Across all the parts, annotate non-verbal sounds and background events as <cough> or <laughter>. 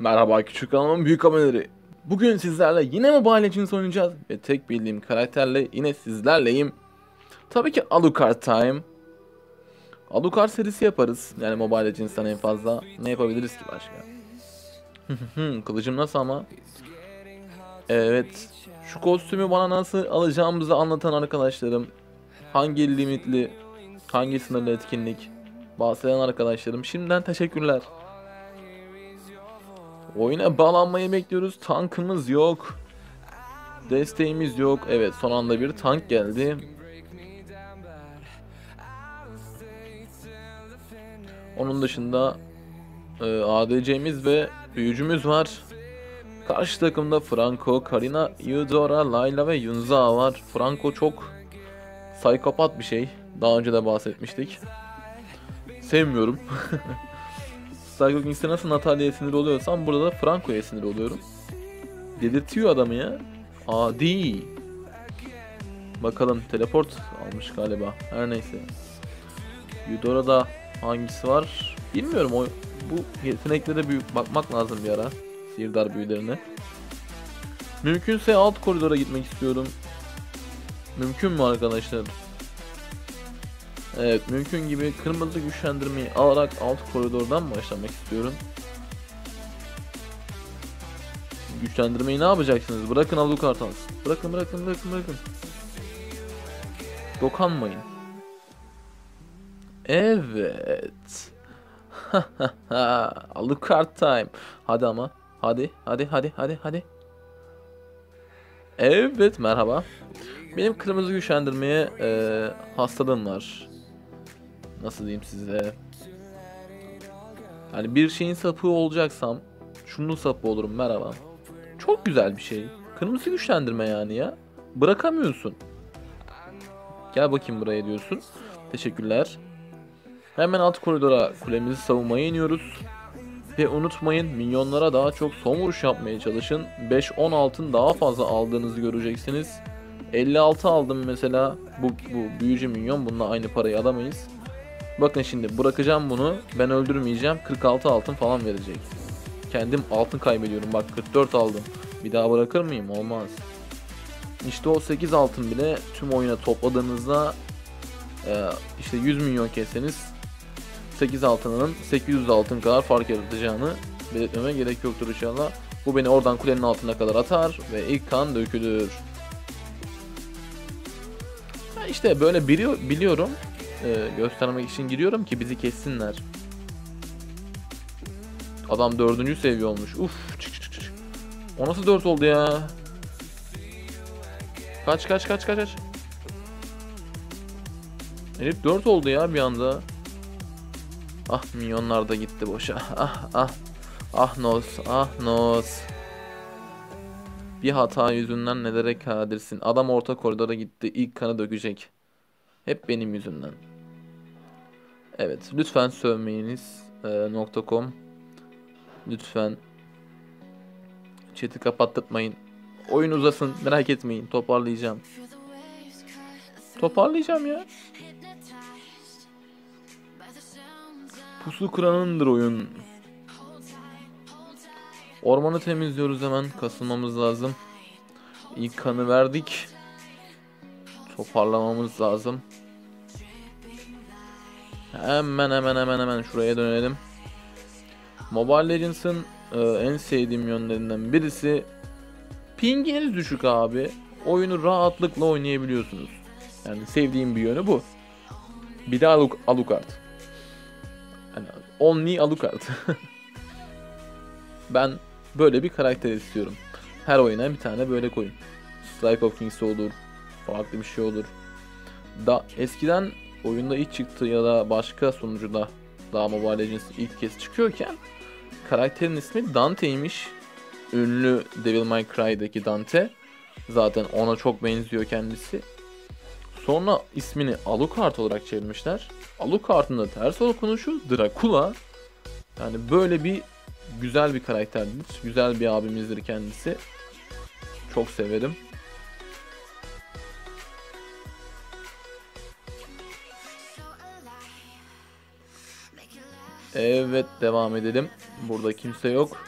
Merhaba küçük kanalımın büyük aboneleri. Bugün sizlerle yine Mobile Legends oynayacağız ve tek bildiğim karakterle yine sizlerleyim. Tabii ki Alucard Time. Alucard serisi yaparız. Yani Mobile Legends'tan en fazla ne yapabiliriz ki başka? <laughs> Kılıcım nasıl ama? Evet. Şu kostümü bana nasıl alacağımızı anlatan arkadaşlarım. Hangi limitli, hangi sınırlı etkinlik bahseden arkadaşlarım. Şimdiden teşekkürler. Oyuna bağlanmayı bekliyoruz. Tankımız yok. Desteğimiz yok. Evet son anda bir tank geldi. Onun dışında e, ADC'miz ve büyücümüz var. Karşı takımda Franco, Karina, Eudora, Layla ve Yunza var. Franco çok psikopat bir şey. Daha önce de bahsetmiştik. Sevmiyorum. <laughs> Psycho Kings'te nasıl Natalia'ya sinir oluyorsam burada da Franco'ya sinir oluyorum. Delirtiyor adamı ya. Adi. Bakalım teleport almış galiba. Her neyse. Eudora'da hangisi var? Bilmiyorum o bu yeteneklere bir bakmak lazım bir ara. Sihirdar büyülerine. Mümkünse alt koridora gitmek istiyorum. Mümkün mü arkadaşlar? Evet mümkün gibi kırmızı güçlendirmeyi alarak alt koridordan başlamak istiyorum. Güçlendirmeyi ne yapacaksınız? Bırakın Alucard alsın. Bırakın bırakın bırakın bırakın. Dokanmayın. Evet. <laughs> Alucard time. Hadi ama. Hadi hadi hadi hadi hadi. Evet merhaba. Benim kırmızı güçlendirmeye e, hastalığım var. Nasıl diyeyim size? Yani bir şeyin sapı olacaksam şunun sapı olurum merhaba. Çok güzel bir şey. Kırmızı güçlendirme yani ya. Bırakamıyorsun. Gel bakayım buraya diyorsun. Teşekkürler. Hemen alt koridora kulemizi savunmaya iniyoruz. Ve unutmayın minyonlara daha çok son vuruş yapmaya çalışın. 5-10 altın daha fazla aldığınızı göreceksiniz. 56 aldım mesela. Bu, bu büyücü minyon bununla aynı parayı alamayız. Bakın şimdi bırakacağım bunu. Ben öldürmeyeceğim. 46 altın falan verecek. Kendim altın kaybediyorum. Bak 44 aldım. Bir daha bırakır mıyım? Olmaz. İşte o 8 altın bile tüm oyuna topladığınızda e, işte 100 milyon kesseniz 8 altının 800 altın kadar fark yaratacağını belirtmeme gerek yoktur inşallah. Bu beni oradan kulenin altına kadar atar ve ilk kan dökülür. Ha işte böyle biliyor, biliyorum. Ee, göstermek için giriyorum ki bizi kessinler. Adam dördüncü seviye olmuş. Uf. Çık çık çık. O nasıl dört oldu ya? Kaç kaç kaç kaç kaç. Herif 4 oldu ya bir anda. Ah milyonlar da gitti boşa. <laughs> Ah ah. Ah Nos, ah Nos. Bir hata yüzünden nelere kadirsin. Adam orta koridora gitti. İlk kanı dökecek. Hep benim yüzümden. Evet, lütfen sövmeyiniz. E, .com Lütfen chat'i kapattırmayın. Oyun uzasın, merak etmeyin. Toparlayacağım. Toparlayacağım ya. Pusu kıranındır oyun. Ormanı temizliyoruz hemen. Kasılmamız lazım. İlk kanı verdik. Toparlamamız lazım. Hemen hemen hemen hemen şuraya dönelim. Mobile Legends'ın e, en sevdiğim yönlerinden birisi pinginiz düşük abi. Oyunu rahatlıkla oynayabiliyorsunuz. Yani sevdiğim bir yönü bu. Bir de Aluk Alucard. Yani only Alucard. <laughs> ben böyle bir karakter istiyorum. Her oyuna bir tane böyle koyun. Strike of Kings olur. Farklı bir şey olur. Da eskiden oyunda ilk çıktı ya da başka sunucuda daha Mobile Legends ilk kez çıkıyorken karakterin ismi Dante'ymiş. Ünlü Devil May Cry'daki Dante. Zaten ona çok benziyor kendisi. Sonra ismini Alucard olarak çevirmişler. Alucard'ın da ters okunuşu Dracula. Yani böyle bir güzel bir karakterdir. Güzel bir abimizdir kendisi. Çok severim. Evet devam edelim. Burada kimse yok.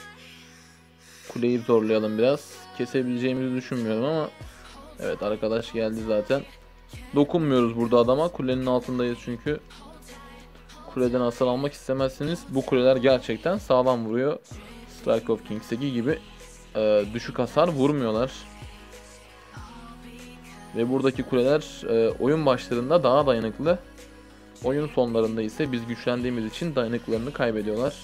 Kuleyi zorlayalım biraz. Kesebileceğimizi düşünmüyorum ama Evet arkadaş geldi zaten. Dokunmuyoruz burada adama. Kulenin altındayız çünkü. Kuleden hasar almak istemezsiniz. Bu kuleler gerçekten sağlam vuruyor. Strike of Kings'teki gibi e, düşük hasar vurmuyorlar. Ve buradaki kuleler e, oyun başlarında daha dayanıklı. Oyun sonlarında ise biz güçlendiğimiz için dayanıklarını kaybediyorlar.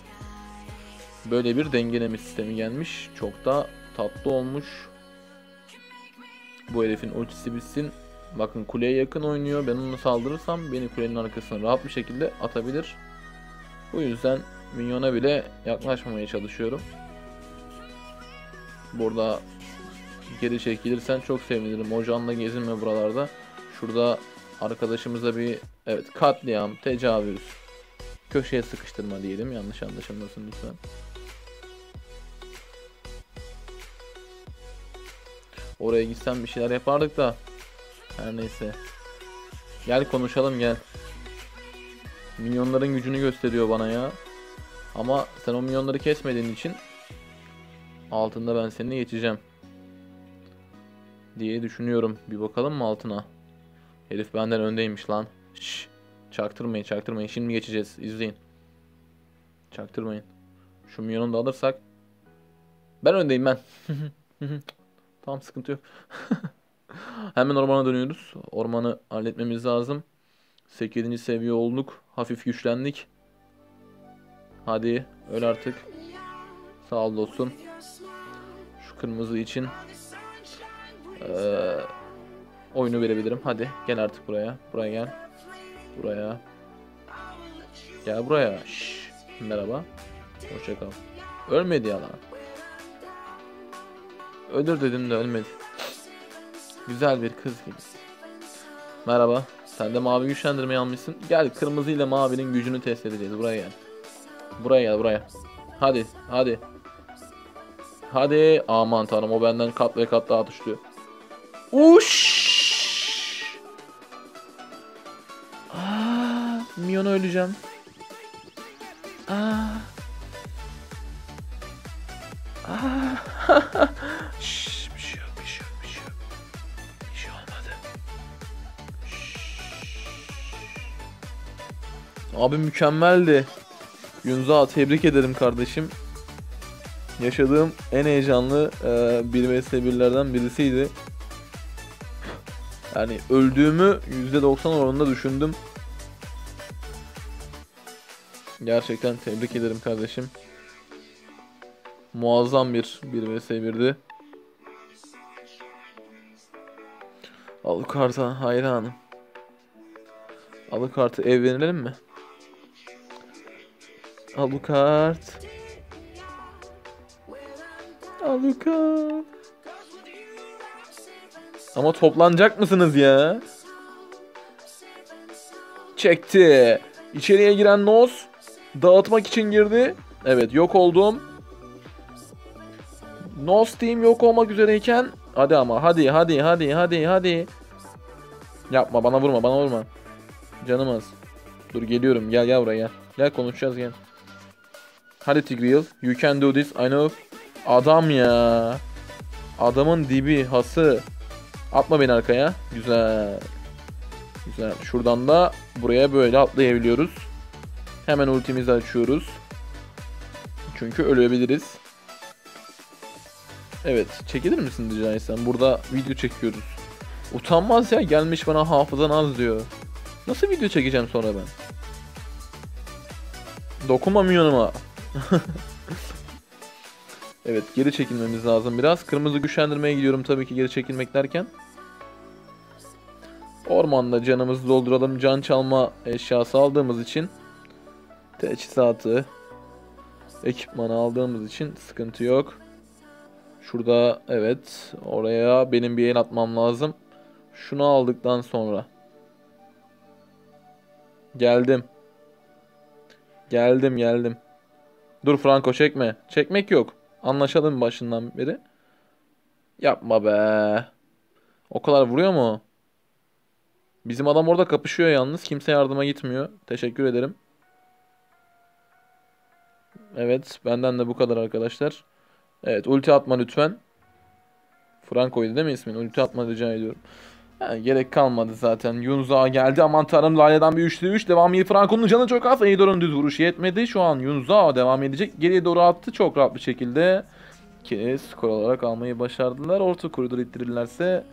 Böyle bir dengeleme sistemi gelmiş. Çok da tatlı olmuş. Bu herifin ultisi bitsin. Bakın kuleye yakın oynuyor. Ben onu saldırırsam beni kulenin arkasına rahat bir şekilde atabilir. Bu yüzden minyona bile yaklaşmamaya çalışıyorum. Burada geri çekilirsen çok sevinirim. Hocanla gezinme buralarda. Şurada arkadaşımıza bir evet katliam, tecavüz, köşeye sıkıştırma diyelim. Yanlış anlaşılmasın lütfen. Oraya gitsem bir şeyler yapardık da. Her neyse. Gel konuşalım gel. Minyonların gücünü gösteriyor bana ya. Ama sen o minyonları kesmediğin için altında ben seni geçeceğim. Diye düşünüyorum. Bir bakalım mı altına? Herif benden öndeymiş lan. Şşş. Çaktırmayın çaktırmayın. Şimdi geçeceğiz. İzleyin. Çaktırmayın. Şu minyonu da alırsak. Ben öndeyim ben. <laughs> Tamam sıkıntı yok. <laughs> Hemen ormana dönüyoruz. Ormanı halletmemiz lazım. 8. seviye olduk. Hafif güçlendik. Hadi öl artık. Sağ ol dostum. Şu kırmızı için ee, oyunu verebilirim. Hadi gel artık buraya. Buraya gel. Buraya. Gel buraya. Şş. Merhaba. Hoşça kal. Ölmedi ya lan. Ölür dedim de ölmedi. Güzel bir kız gibi. Merhaba. Sen de mavi güçlendirmeyi almışsın. Gel kırmızı ile mavinin gücünü test edeceğiz. Buraya gel. Buraya gel buraya. Hadi hadi. Hadi. Aman tanrım o benden kat ve kat daha atışlıyor. Uş. Mion'a öleceğim. Aa. Aa. <laughs> Şşş, bir şey yok, bir şey yok, bir şey yok. Bir şey olmadı. Şşş. Abi mükemmeldi. Yunza tebrik ederim kardeşim. Yaşadığım en heyecanlı e, 1 vs 1'lerden birisiydi. Yani öldüğümü %90 oranında düşündüm. Gerçekten tebrik ederim kardeşim. Muazzam bir 1 vs 1'di. Alucard'a hayranım. Alucard'a evlenelim mi? Alucard. Alucard. Ama toplanacak mısınız ya? Çekti. İçeriye giren Nos dağıtmak için girdi. Evet yok oldum. Nos Team yok olmak üzereyken hadi ama hadi hadi hadi hadi hadi. Yapma bana vurma bana vurma. Canım az. Dur geliyorum gel gel buraya gel. Gel konuşacağız gel. Hadi Tigreal. You can do this. I know. Adam ya. Adamın dibi, hası. Atma beni arkaya. Güzel. Güzel. Şuradan da buraya böyle atlayabiliyoruz. Hemen ultimizi açıyoruz. Çünkü ölebiliriz. Evet. Çekilir misin rica etsem? Burada video çekiyoruz. Utanmaz ya. Gelmiş bana hafızan az diyor. Nasıl video çekeceğim sonra ben? Dokunma milyonuma. <laughs> evet geri çekilmemiz lazım biraz. Kırmızı güçlendirmeye gidiyorum tabii ki geri çekilmek derken. Ormanda canımızı dolduralım. Can çalma eşyası aldığımız için teçhizatı ekipmanı aldığımız için sıkıntı yok. Şurada evet oraya benim bir el atmam lazım. Şunu aldıktan sonra. Geldim. Geldim geldim. Dur Franco çekme. Çekmek yok. Anlaşalım başından beri. Yapma be. O kadar vuruyor mu? Bizim adam orada kapışıyor yalnız. Kimse yardıma gitmiyor. Teşekkür ederim. Evet benden de bu kadar arkadaşlar. Evet ulti atma lütfen. Franco'ydu değil mi ismin? Ulti atma rica ediyorum. Yani gerek kalmadı zaten. Yunus geldi. Aman tanrım Lale'den bir 3'lü 3. Devam iyi. Franco'nun canı çok az. Eidor'un düz vuruşu yetmedi. Şu an Yunus devam edecek. Geriye doğru attı. Çok rahat bir şekilde. Ki skor olarak almayı başardılar. Orta koridor ittirirlerse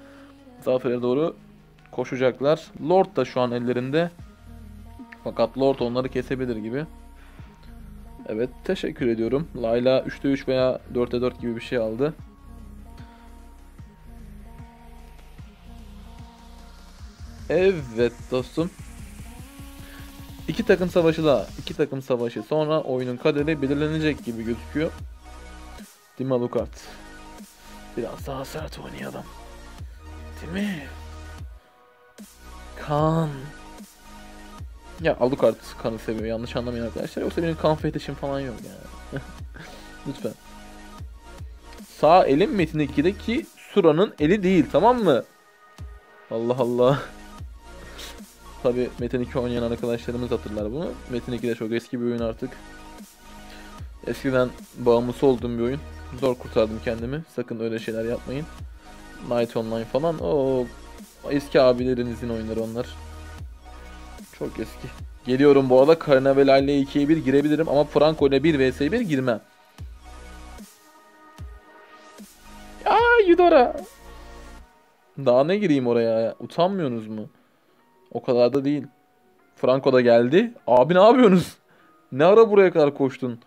zafere doğru koşacaklar. Lord da şu an ellerinde. Fakat Lord onları kesebilir gibi. Evet teşekkür ediyorum. Layla 3'te 3 veya 4'te 4 gibi bir şey aldı. Evet dostum. İki takım savaşı daha. iki takım savaşı. Sonra oyunun kaderi belirlenecek gibi gözüküyor. Dima Lukart. Biraz daha sert oynayalım. Değil mi? Kan. Ya Alucard kanı seviyor. Yanlış anlamayın arkadaşlar. Yoksa benim kan fetişim falan yok yani. <laughs> Lütfen. Sağ elim Metin 2'deki Sura'nın eli değil tamam mı? Allah Allah. <laughs> Tabi Metin 2 oynayan arkadaşlarımız hatırlar bunu. Metin 2 de çok eski bir oyun artık. Eskiden bağımlısı olduğum bir oyun. Zor kurtardım kendimi. Sakın öyle şeyler yapmayın. Night Online falan. O eski abilerinizin oyunları onlar. Çok eski. Geliyorum bu arada Carnaval ile 2'ye 1 girebilirim ama Franco ile 1 vs 1 girmem. Ya Yudora. Daha ne gireyim oraya ya? Utanmıyorsunuz mu? O kadar da değil. Franco da geldi. Abi ne yapıyorsunuz? Ne ara buraya kadar koştun?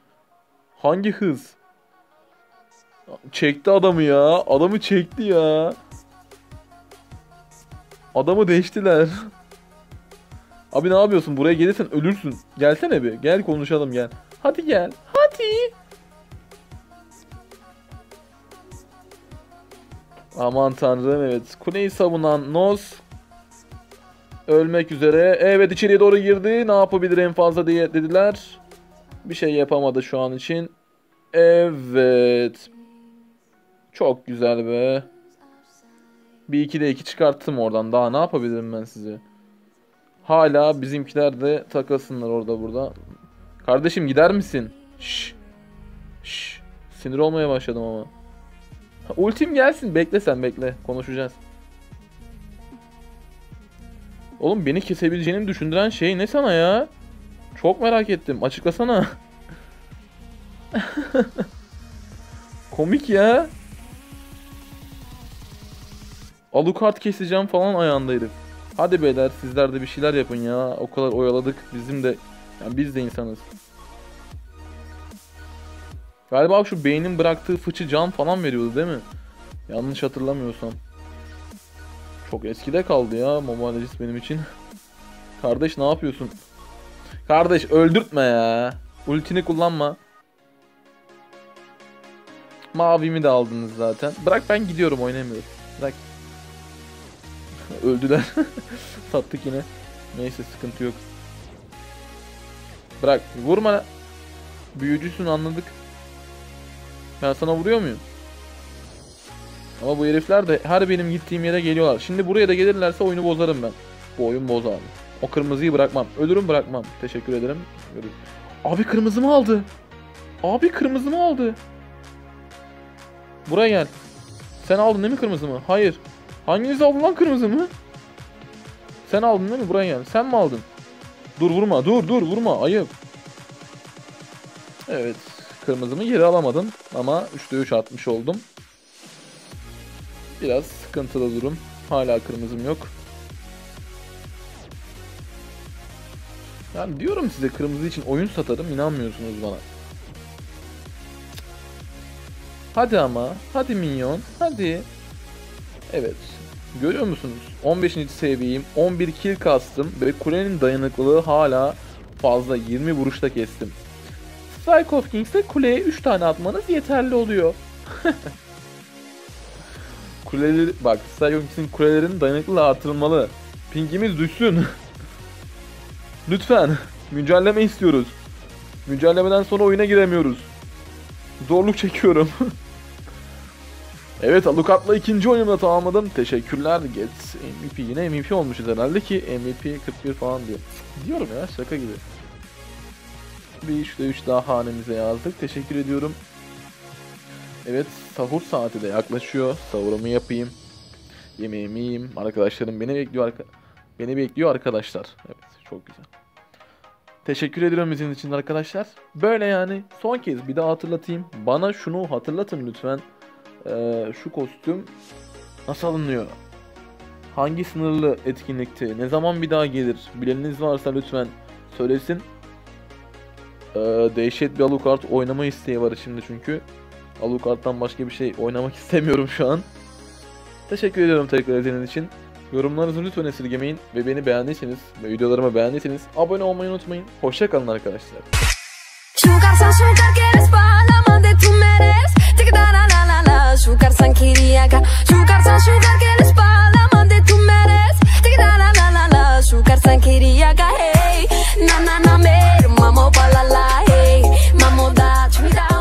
Hangi hız? Çekti adamı ya. Adamı çekti ya. Adamı değiştiler. <laughs> Abi ne yapıyorsun? Buraya gelirsen ölürsün. Gelsene bir. Gel konuşalım gel. Hadi gel. Hadi. Aman tanrım evet. Kuleyi savunan Nos ölmek üzere. Evet içeriye doğru girdi. Ne yapabilir en fazla diye dediler. Bir şey yapamadı şu an için. Evet. Çok güzel be. Bir iki de iki çıkarttım oradan. Daha ne yapabilirim ben size? Hala bizimkiler de takasınlar orada burada. Kardeşim gider misin? Şş. Şş. Sinir olmaya başladım ama. Ultim gelsin. Bekle sen bekle. Konuşacağız. Oğlum beni kesebileceğini düşündüren şey ne sana ya? Çok merak ettim. Açıklasana. <laughs> Komik ya. Alucard keseceğim falan ayağında herif. Hadi beyler sizler de bir şeyler yapın ya. O kadar oyaladık. Bizim de yani biz de insanız. Galiba şu beynin bıraktığı fıçı can falan veriyordu değil mi? Yanlış hatırlamıyorsam. Çok eskide kaldı ya Mobile benim için. <laughs> Kardeş ne yapıyorsun? Kardeş öldürtme ya. Ultini kullanma. Mavimi de aldınız zaten. Bırak ben gidiyorum oynamıyorum. Bırak. Öldüler. <laughs> Sattık yine. Neyse sıkıntı yok. Bırak. Vurma. Büyücüsün anladık. Ben sana vuruyor muyum? Ama bu herifler de her benim gittiğim yere geliyorlar. Şimdi buraya da gelirlerse oyunu bozarım ben. Bu oyun boz. O kırmızıyı bırakmam. Ölürüm bırakmam. Teşekkür ederim. Abi kırmızımı aldı. Abi kırmızımı aldı. Buraya gel. Sen aldın değil mi kırmızımı? Hayır. Hanginiz aldı lan kırmızımı? Sen aldın değil mi? Buraya gel. Sen mi aldın? Dur vurma. Dur dur vurma. Ayıp. Evet. Kırmızımı geri alamadım. Ama 3'te 3 atmış oldum. Biraz sıkıntılı durum. Hala kırmızım yok. Yani diyorum size kırmızı için oyun satarım inanmıyorsunuz bana. Hadi ama. Hadi minyon. Hadi. Evet. Görüyor musunuz? 15. seviyeyim. 11 kill kastım ve kulenin dayanıklılığı hala fazla. 20 vuruşta kestim. Strike of Kings'te kuleye 3 tane atmanız yeterli oluyor. <laughs> Kuleleri bak Strike of Kings'in kulelerinin dayanıklılığı artırılmalı. Pingimiz düşsün. <laughs> Lütfen. Güncelleme istiyoruz. Güncellemeden sonra oyuna giremiyoruz. Zorluk çekiyorum. <laughs> evet Alucard'la ikinci oyunumu da tamamladım. Teşekkürler. Get MVP. Yine MVP olmuşuz herhalde ki MVP 41 falan diyor. Diyorum ya şaka gibi. Bir 3'te 3 daha hanemize yazdık. Teşekkür ediyorum. Evet sahur saati de yaklaşıyor. Sahurumu yapayım. Yemeğimi yiyeyim. Arkadaşlarım beni bekliyor. Arka... Beni bekliyor arkadaşlar. Evet çok güzel. Teşekkür ediyorum izin için arkadaşlar. Böyle yani son kez bir daha hatırlatayım. Bana şunu hatırlatın lütfen. Ee, şu kostüm nasıl alınıyor? Hangi sınırlı etkinlikte? Ne zaman bir daha gelir? Bileniniz varsa lütfen söylesin. Ee, dehşet bir Alucard oynama isteği var şimdi çünkü. Alucard'dan başka bir şey oynamak <laughs> istemiyorum şu an. Teşekkür ediyorum tekrar izlediğiniz için. Yorumlarınızı lütfen esirgemeyin ve beni beğendiyseniz ve videolarımı beğendiyseniz abone olmayı unutmayın. Hoşçakalın arkadaşlar. Sugarsa anch'iriaca Sugarsa sugar che le spalla Mande tu meres Ti da la la la la Sugarsa anch'iriaca Hey Na na na mer Mamo balala Hey Mamo da Ci mi da